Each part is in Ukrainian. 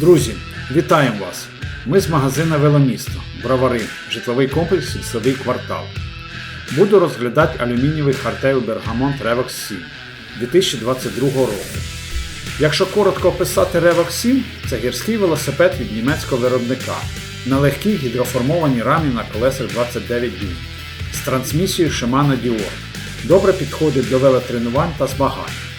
Друзі, вітаємо вас! Ми з магазина Веломісто, Бровари, житловий комплекс Сільський квартал. Буду розглядати алюмінієвий Хартейл Бергамонт Revox 7 2022 року. Якщо коротко описати Revox 7, це гірський велосипед від німецького виробника на легкій гідроформованій рамі на колесах 29 дюйм з трансмісією Shimano Dior. Добре підходить до велотренувань та змагань.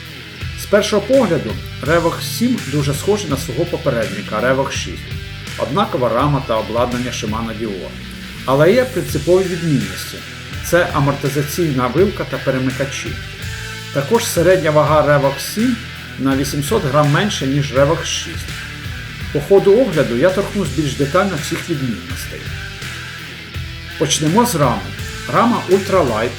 Першого погляду, Revox 7 дуже схожий на свого попередника Revox 6, однакова рама та обладнання Shimano Dior. Але є принципові відмінності це амортизаційна вилка та перемикачі. Також середня вага Revox 7 на 800 грам менше, ніж Revox 6. По ходу огляду я торкнусь більш детально всіх відмінностей. Почнемо з рами. Рама Ultralight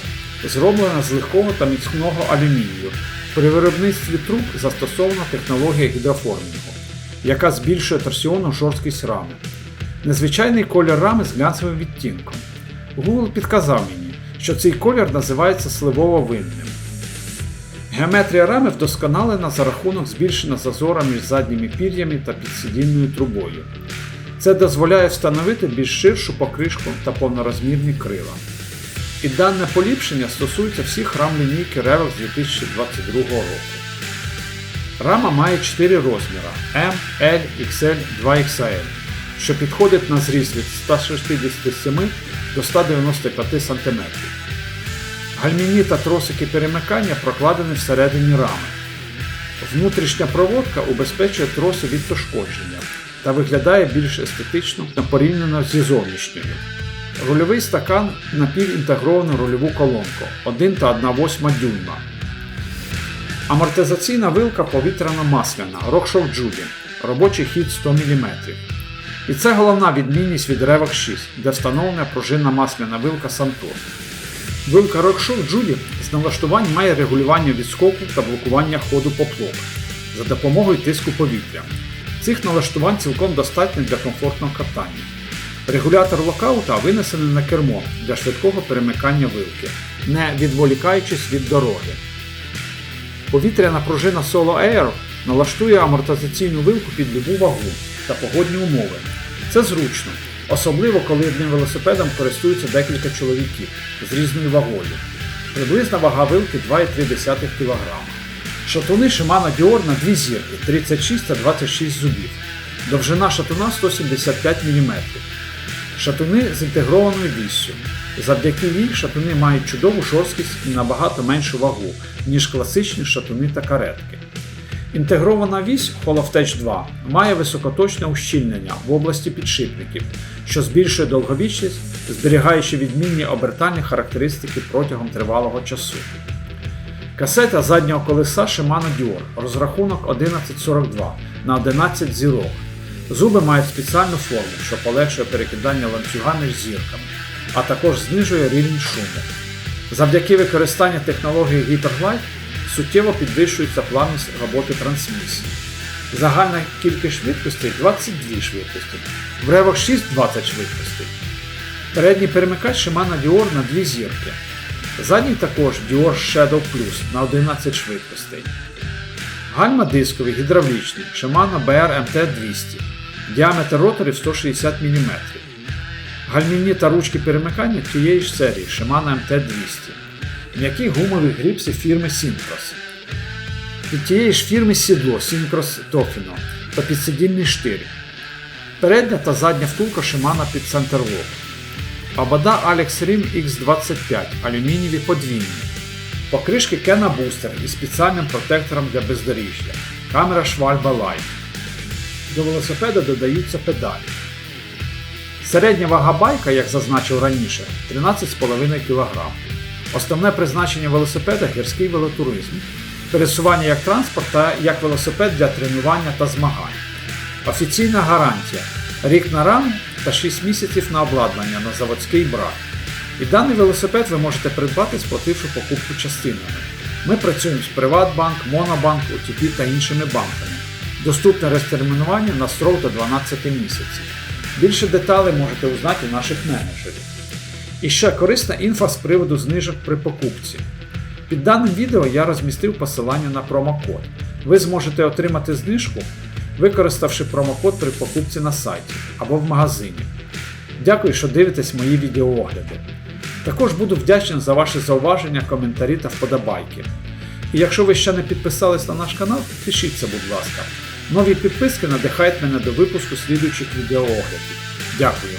зроблена з легкого та міцного алюмінію. При виробництві труб застосована технологія гідроформінгу, яка збільшує торсіонну жорсткість рами. Незвичайний колір рами з глянцевим відтінком. Google підказав мені, що цей колір називається сливово-винним. Геометрія рами вдосконалена за рахунок збільшення зазора між задніми пір'ями та підсидільною трубою. Це дозволяє встановити більш ширшу покришку та повнорозмірні крила. І дане поліпшення стосується всіх рам лінійки Revox 2022 року. Рама має 4 розміри M, L, XL, 2XL, що підходить на зріст від 167 до 195 см. Гальміні та тросики перемикання прокладені всередині рами. Внутрішня проводка убезпечує троси від пошкодження та виглядає більш естетично порівняно зі зовнішньою. Рульовий стакан напівінтегровану рульову колонку 1 та 1,8 дюйма. Амортизаційна вилка повітряно-масляна RockShox Judy. Робочий хід 100 мм. І це головна відмінність від Revox 6, де встановлена пружинна масляна вилка Santos. Вилка RockShox Judy з налаштувань має регулювання відскоку та блокування ходу по плотах за допомогою тиску повітря. Цих налаштувань цілком достатньо для комфортного катання. Регулятор локаута винесений на кермо для швидкого перемикання вилки, не відволікаючись від дороги. Повітряна пружина Solo Air налаштує амортизаційну вилку під любу вагу та погодні умови. Це зручно, особливо коли одним велосипедом користуються декілька чоловіків з різною вагою. Приблизна вага вилки 2,3 кг. Шатуни Shimano Dior на дві зірки 36 та 26 зубів. Довжина шатуна 175 мм. Шатуни з інтегрованою віссю. Завдяки їй шатуни мають чудову жорсткість і набагато меншу вагу, ніж класичні шатуни та каретки. Інтегрована вісь Holofetch 2 має високоточне ущільнення в області підшипників, що збільшує довговічність, зберігаючи відмінні обертальні характеристики протягом тривалого часу. Касета заднього колеса Shimano Dior, розрахунок 1142 на 11 зірок. Зуби мають спеціальну форму, що полегшує перекидання ланцюга між зірками, а також знижує рівень шуму. Завдяки використанню технології Hyperglide суттєво підвищується плавність роботи трансмісії. Загальна кількість швидкостей 22 швидкості, в Revox 6 20 швидкостей. Передній перемикач Shimano Dior на 2 зірки. Задній також Dior Shadow Plus на 11 швидкостей. Гальма дискові гідравлічні Shimano BR MT200. Діаметр роторів 160 мм. Гальмівні та ручки перемикання тієї ж серії Shimano MT200. М'які гумові гріпси фірми Synchros. Від тієї ж фірми сідло Synchros Tofino та підсидільний штир. Передня та задня втулка Shimano під Centerlock. Обода Alex Rim X25 алюмінієві подвійні. Покришки Kena Booster із спеціальним протектором для бездоріжжя. Камера Schwalbe Light. До велосипеда додаються педалі. Середня вага байка, як зазначив раніше, 13,5 кг. Основне призначення велосипеда гірський велотуризм, пересування як транспорт та як велосипед для тренування та змагань. Офіційна гарантія рік на рам та 6 місяців на обладнання на заводський брак. І даний велосипед ви можете придбати, сплативши покупку частинами. Ми працюємо з Приватбанк, Монобанк, ОТП та іншими банками. Доступне розтермінування на строк до 12 місяців. Більше деталей можете узнати у наших менеджерів. І ще корисна інфа з приводу знижок при покупці. Під даним відео я розмістив посилання на промокод. Ви зможете отримати знижку використавши промокод при покупці на сайті або в магазині. Дякую, що дивитесь мої відеоогляди. Також буду вдячний за ваші зауваження, коментарі та вподобайки. І якщо ви ще не підписались на наш канал, підпишіться, будь ласка. Нові підписки надихають мене до випуску слідуючих відеооглядів. Дякую.